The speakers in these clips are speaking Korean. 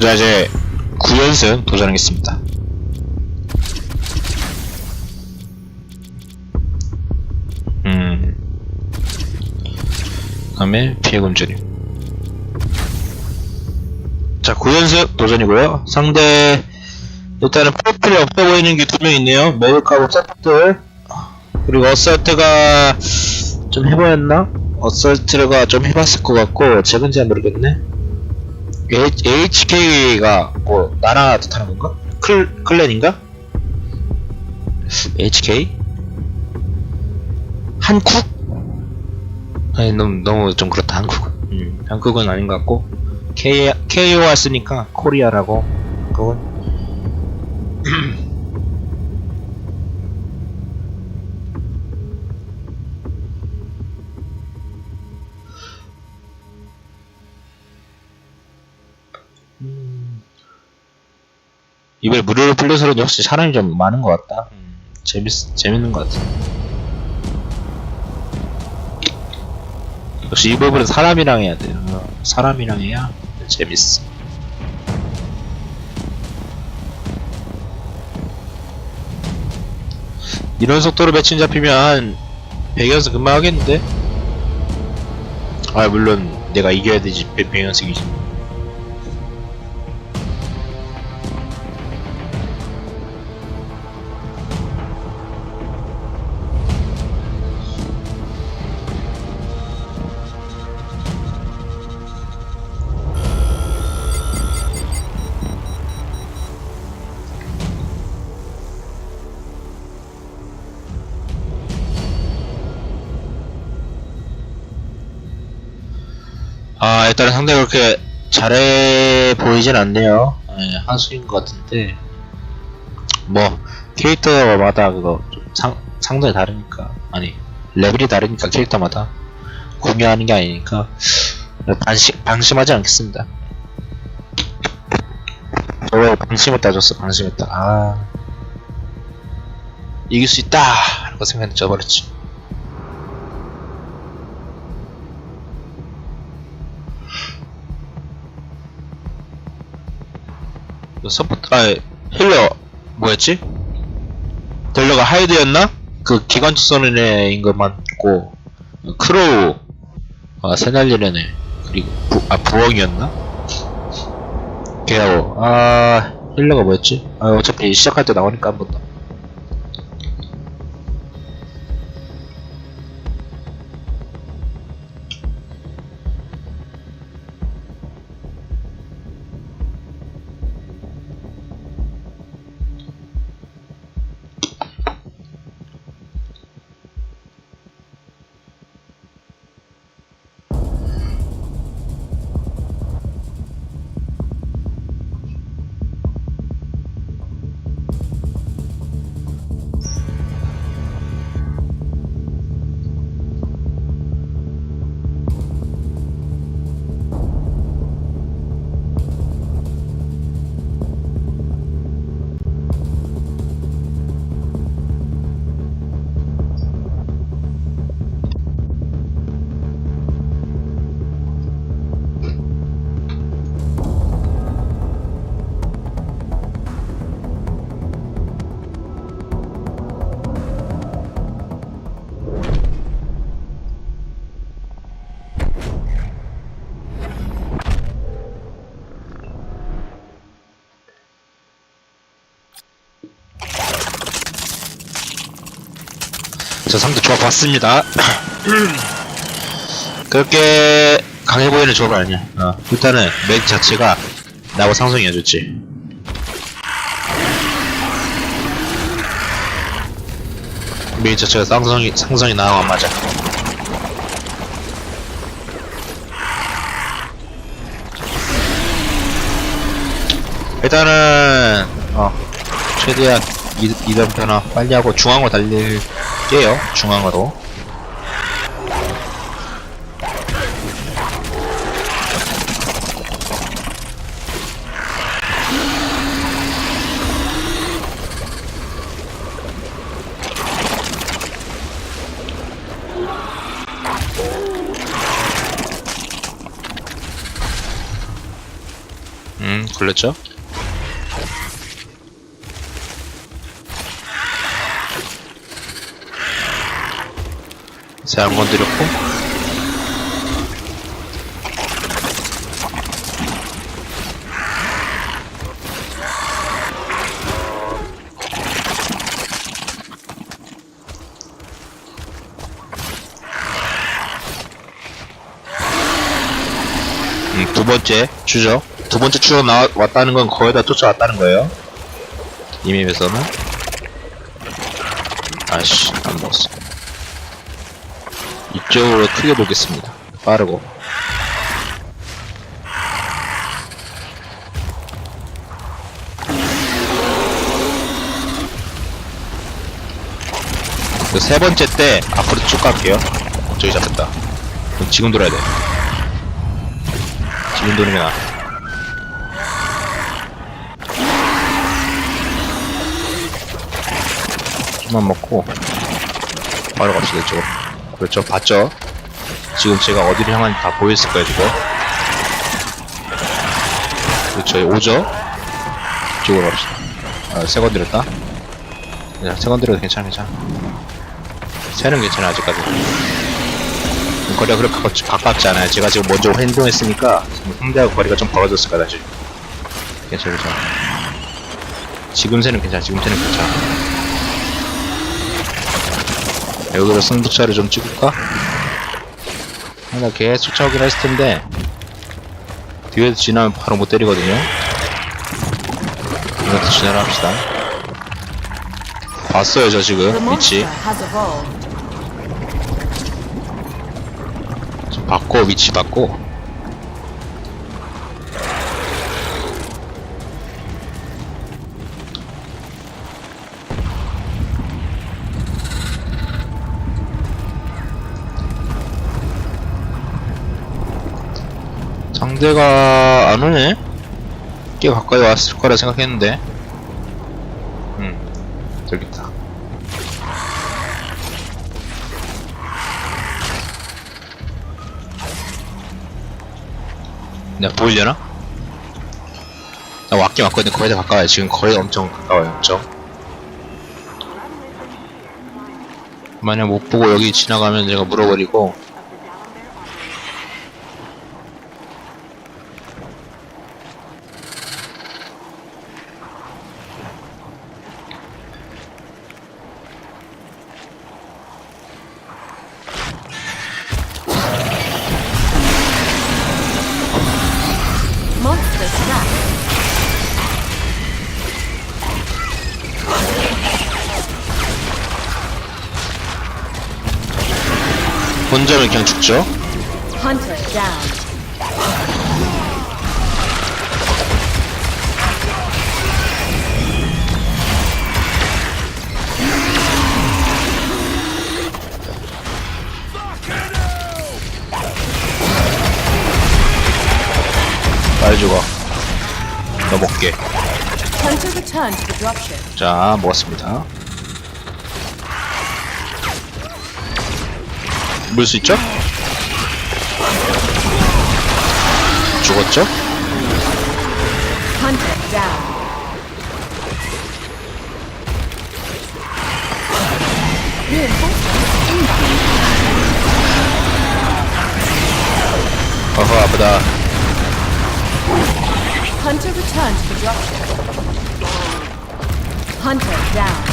자 이제 9연승 도전하겠습니다. 음. 다음에 피해금주님 자 9연승 도전이고요. 상대 일단은 프로필이 없어 보이는 게 두 명 있네요. 메일하고 세트들. 그리고 어설트가 좀 해보였나? 어설트가 좀 해봤을 것 같고 최근 잘 모르겠네 HK가 뭐 나라 뜻하는 건가? 클, 클랜인가? HK? 한국? 아니 너무, 너무 좀 그렇다 한국 음, 한국은 아닌 것 같고 K, KOR 쓰니까 코리아라고 그건 이번에 무료로 풀려서는 역시 사람이 좀 많은 것 같다. 음, 재밌, 재밌는 것 같아. 역시 이 부분은 사람이랑 해야 돼요. 어, 사람이랑 해야 재밌어. 이런 속도로 매칭 잡히면 100연승 금방 하겠는데? 아, 물론 내가 이겨야 되지. 100연승이지. 아, 일단은 상대가 그렇게 잘해 보이진 않네요. 예, 한수인 것 같은데. 뭐, 캐릭터마다 그거 좀 상, 상당히 다르니까. 아니, 레벨이 다르니까 캐릭터마다. 공유하는 게 아니니까. 방심, 방심하지 않겠습니다. 저거 방심했다 줬어, 방심했다. 아. 이길 수 있다! 라고 생각했는데 져버렸지. 서포트, 아, 힐러, 뭐였지? 델러가 하이드였나? 그 기관총 쏘는 애인 것 맞고, 크로우, 아, 애. 그리고, 부, 아, 부엉이였나? 걔하고, 아, 힐러가 뭐였지? 아, 어차피 시작할 때 나오니까 한번 더. 저 상대 조합 봤습니다. 그렇게 강해 보이는 조합 아니야. 어, 일단은 맥 자체가 나하고 상성이 해줬지. 맥 자체가 상성이 상성이 나하고 안 맞아. 일단은 어 최대한 이, 이동 변화 빨리 하고 중앙으로 달릴 예, 깨요 중앙으로 음 걸렸죠? 잘 안 건드렸고. 음, 두 번째 추적. 두 번째 추적 나왔, 왔다는 건 거의 다 쫓아왔다는 거예요. 이 맵에서는. 아씨, 안 먹었어. 이쪽으로 크게 보겠습니다. 빠르고. 그세 번째 때 앞으로 쭉 갈게요. 저기 잡혔다. 그럼 지금 돌아야 돼. 지금 도는 게 나아. 좀만 먹고 바로 갑시다 이쪽으로. 그렇죠, 봤죠? 지금 제가 어디를 향하는지 다 보였을 거예요 지금. 그렇죠, 오죠? 이쪽으로 갑시다. 아, 세건 들었다. 그냥 세건 들어도 괜찮아, 괜찮아. 새는 괜찮아 아직까지. 거리가 그렇게 가깝지, 가깝지 않아요. 제가 지금 먼저 행동했으니까 상대하고 거리가 좀 벌어졌을 거다 지금. 괜찮아, 괜찮아. 지금 새는 괜찮아. 지금 새는 괜찮아. 여기로 승부차를 좀 찍을까? 하나 계속 쫓아오긴 했을 텐데 뒤에서 지나면 바로 못 때리거든요. 이것도 지나라 합시다. 봤어요 저 지금 위치. 바꿔 위치 바꿔. 상대가 안 오네? 꽤 가까이 왔을 거라 생각했는데. 음, 저기 있다. 내가 보이려나? 나 왔긴 왔거든 거의 다 가까워요 지금 거의 엄청 가까워요 엄청 만약 못 보고 여기 지나가면 제가 물어버리고 혼자면 그냥 죽죠 Hunter down. 빨리 죽어 너 먹게 Hunter returned to the dropship. 자 먹었습니다 물 수 있죠? 죽었죠? 어허 아프다 Hunter returned to the dropship. Hunter down.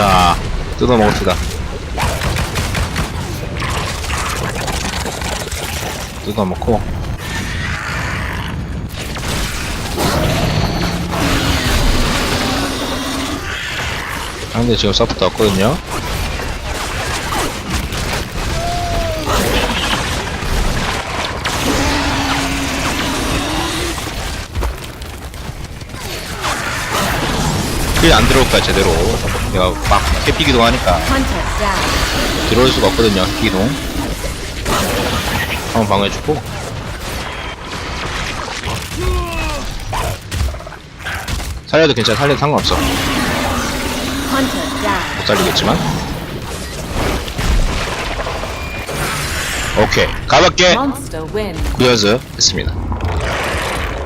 자 뜯어 먹읍시다. 뜯어 먹고. 상대 지금 서포트 왔거든요 그게 안 들어올 거야 제대로 내가 막 캐피기도 하니까. 들어올 수가 없거든요 기동 한번 방어해주고 살려도 괜찮아 살려도 상관없어. 못 살리겠지만 오케이 가볍게. 구여즈 했습니다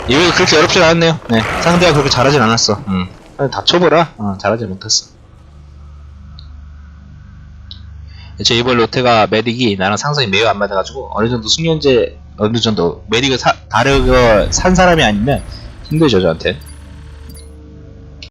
이거 그렇게 어렵진 않았네요 네 상대가 그렇게 잘하진 않았어 음. 다 초보라. 어, 잘하지 못했어. 제 이번 로테가 메딕이 나랑 상성이 매우 안 맞아가지고 어느 정도 숙련제 어느 정도 메딕을 사, 다르고 산 사람이 아니면 힘들죠 저한테